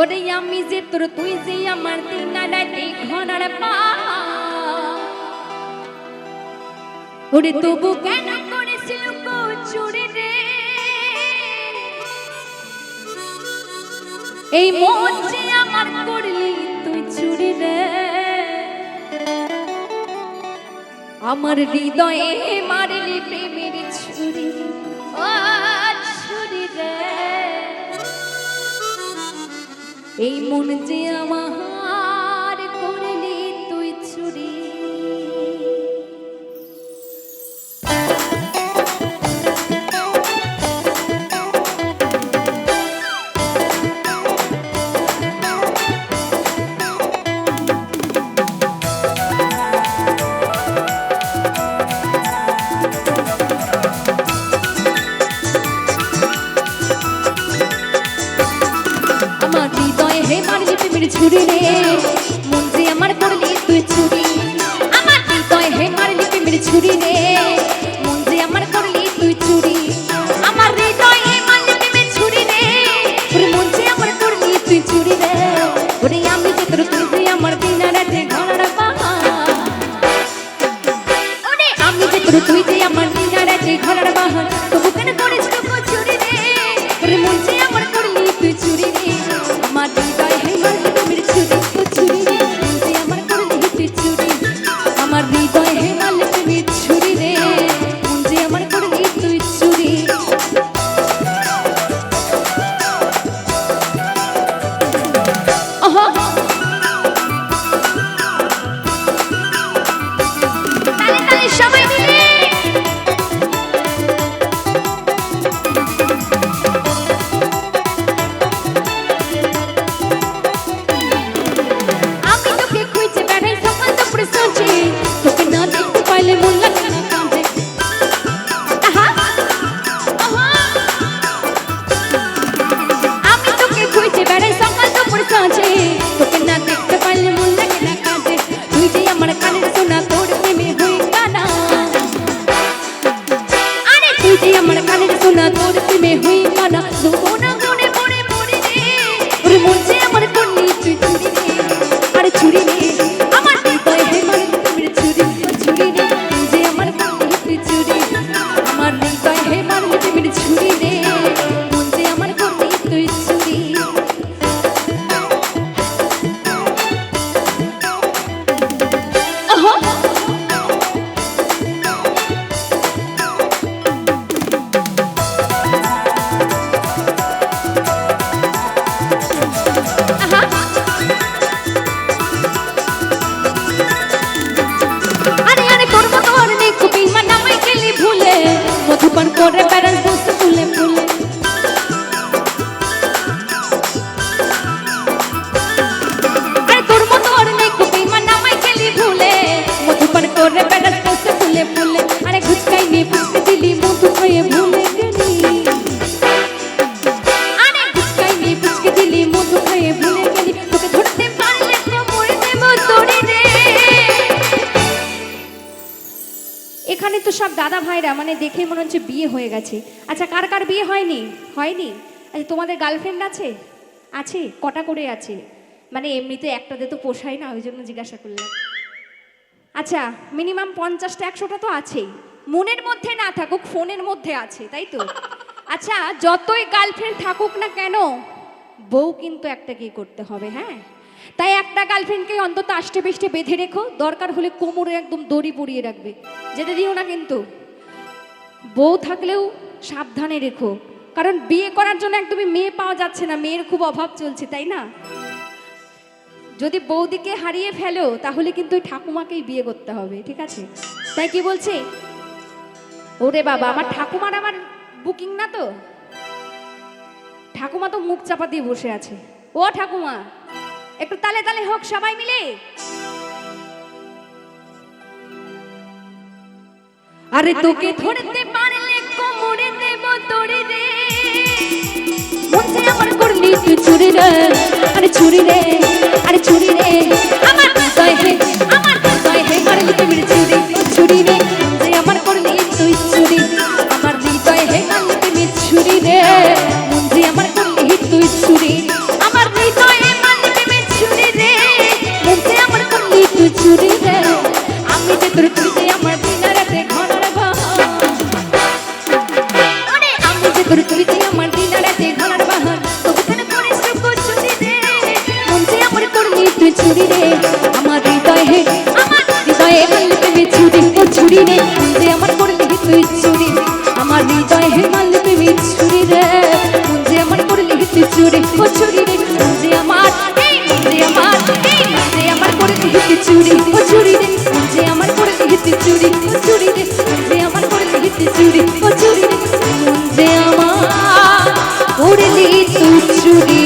ওরে আমি যে তোর তুই যে আমার দিনা রাতে ঘনার পা। ওরে তবু কেন করেছিল চুরি রে? এই মন যে আমার করলি তুই চুরি রে। আমার হৃদয়ে মারলি প্রেমের ছুরি। ও এই মন যে আমার মারলি প্রেমের ছুরি তো সব দাদা ভাইরা মানে দেখে মনে হচ্ছে বিয়ে হয়ে গেছে। আচ্ছা কার কার বিয়ে হয়নি? হয়নি? আচ্ছা তোমাদের গার্লফ্রেন্ড আছে? আছে, কটা করে আছে? মানে এমনিতে একটাতে তো পোষায় না, ওই জন্য জিজ্ঞাসা করলাম। আচ্ছা মিনিমাম পঞ্চাশটা, একশোটা তো আছেই। মনের মধ্যে না থাকুক, ফোনের মধ্যে আছে, তাই তো? আচ্ছা যতই গার্লফ্রেন্ড থাকুক না কেন, বউ কিন্তু একটা কি করতে হবে হ্যাঁ? তাই একটা গার্লফ্রেন্ডকে অন্তত আষ্টে পেষ্টে বেঁধে রেখো। দরকার হলে কোমরে একদম দড়ি পরিয়ে রাখবে। যেতে দিও না কিন্তু। বউ থাকলেও সাবধানে রেখো। কারণ বিয়ে করার জন্য একদমই মেয়ে পাওয়া যাচ্ছে না। মেয়ের খুব অভাব চলছে, তাই না? যদি বৌদিকে হারিয়ে ফেলো, তাহলে কিন্তু ওই ঠাকুমাকেই বিয়ে করতে হবে, ঠিক আছে? তাই কি বলছে? ওরে বাবা, আমার ঠাকুমার আমার বুকিং না তো? ঠাকুমা তো মুখ চাপা দিয়ে বসে আছে। ও ঠাকুমা! একটু তালে তালে হোক সবাই মিলে। আরে তোকে ধরতে পারলে কোমরে দেব তোরে রে মন আমার করলি তুই চুরি রে। আরে চুরি রে। beauty.